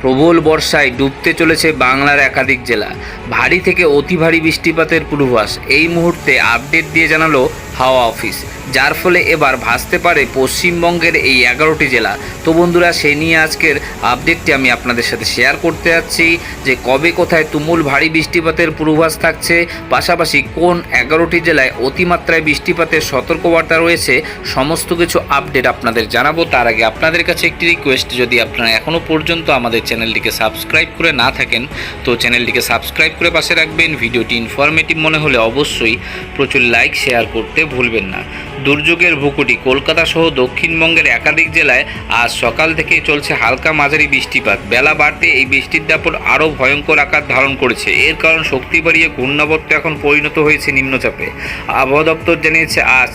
প্রবল বর্ষায় ডুবতে চলেছে বাংলার একাধিক জেলা। ভারী থেকে অতি ভারী বৃষ্টিপাতের পূর্বাভাস এই মুহূর্তে আপডেট দিয়ে জানালো হাওয়া অফিস। যার ফলে এবার ভাসতে পারে পশ্চিমবঙ্গের এই এগারোটি জেলা। তো বন্ধুরা, সেই নিয়ে আজকের আপডেটটি আমি আপনাদের সাথে শেয়ার করতে যাচ্ছি যে কবে কোথায় তুমুল ভারী বৃষ্টিপাতের পূর্বাভাস থাকছে, পাশাপাশি কোন এগারোটি জেলায় অতিমাত্রায় বৃষ্টিপাতের সতর্কবার্তা রয়েছে, সমস্ত কিছু আপডেট আপনাদের জানাব। তার আগে আপনাদের কাছে একটি রিকোয়েস্ট যদি আপনারা এখনও পর্যন্ত আমাদের চ্যানেলটিকে সাবস্ক্রাইব করে না থাকেন, তো চ্যানেলটিকে সাবস্ক্রাইব করে পাশে রাখবেন। ভিডিওটি ইনফরমেটিভ মনে হলে অবশ্যই প্রচুর লাইক শেয়ার করতে ভুলবেন না। দুর্যোগের ভুকুটি কলকাতা সহ দক্ষিণবঙ্গের একাধিক জেলায় আজ সকাল থেকে চলছে হালকা মাঝারি বৃষ্টিপাত। বেলা বাড়তে এই বৃষ্টির দাপট আরও ভয়ঙ্কর আকার ধারণ করেছে। এর কারণ শক্তি বাড়িয়ে ঘূর্ণাবর্ত এখন পরিণত হয়েছে নিম্নচাপে। আবহাওয়া দপ্তর জানিয়েছে, আজ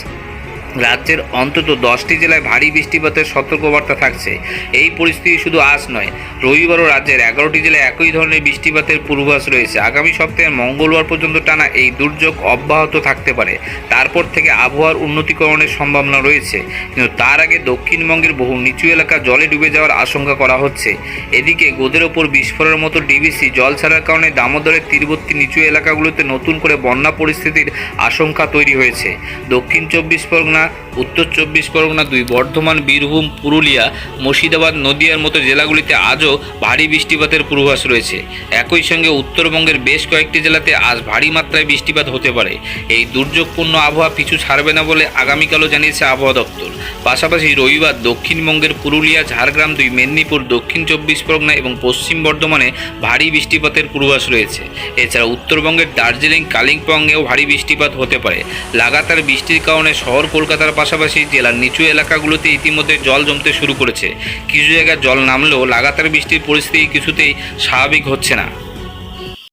রাজ্যের অন্তত দশটি জেলায় ভারী বৃষ্টিপাতের সতর্কবার্তা থাকছে। এই পরিস্থিতি শুধু আজ নয়, রবিবারও রাজ্যের এগারোটি জেলায় একই ধরনের বৃষ্টিপাতের পূর্বাভাস রয়েছে। আগামী সপ্তাহে মঙ্গলবার পর্যন্ত টানা এই দুর্যোগ অব্যাহত থাকতে পারে। তারপর থেকে আবহাওয়ার উন্নতিকরণের সম্ভাবনা রয়েছে। কিন্তু তার আগে দক্ষিণবঙ্গের বহু নিচু এলাকা জলে ডুবে যাওয়ার আশঙ্কা করা হচ্ছে। এদিকে গোদের ওপর বিস্ফোরণের মতো ডিবিসি জল ছাড়ার কারণে দামোদরের তীরবর্তী নিচু এলাকাগুলোতে নতুন করে বন্যা পরিস্থিতির আশঙ্কা তৈরি হয়েছে। দক্ষিণ চব্বিশ পরগনা উত্তর চব্বিশ পরগনা দুই বর্ধমান, বীরভূম, পুরুলিয়া, মুর্শিদাবাদ নদিয়ার মতো জেলাগুলিতে আজও ভারী বৃষ্টিপাতের পূর্বাভাস রয়েছে। একই সঙ্গে উত্তরবঙ্গের বেশ কয়েকটি জেলাতে আজ ভারী মাত্রায় বৃষ্টিপাত হতে পারে। এই দুর্যোগপূর্ণ আবহাওয়া পিছু ছাড়বে না বলে আগামীকালও জানিয়েছে আবহাওয়া দপ্তর। পাশাপাশি রবিবার দক্ষিণবঙ্গের পুরুলিয়া, ঝাড়গ্রাম দুই, মেদিনীপুর, দক্ষিণ চব্বিশ পরগনা এবং পশ্চিম বর্ধমানে ভারী বৃষ্টিপাতের পূর্বাভাস রয়েছে। এছাড়া উত্তরবঙ্গের দার্জিলিং, কালিম্পংয়েও ভারী বৃষ্টিপাত হতে পারে। লাগাতার বৃষ্টির কারণে শহর কলকাতার পাশাপাশি জেলার নিচু এলাকাগুলোতে ইতিমধ্যে জল জমতে শুরু করেছে। কিছু জায়গায় জল নামলেও লাগাতার বৃষ্টির পরিস্থিতি কিছুতেই স্বাভাবিক হচ্ছে না।